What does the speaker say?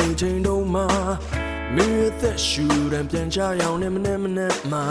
နေချိန်တုန်းမှာမင်းရဲ့သက်ရှူတံပြန်ချရောင်နဲ့မနဲ့မနဲ့မှာ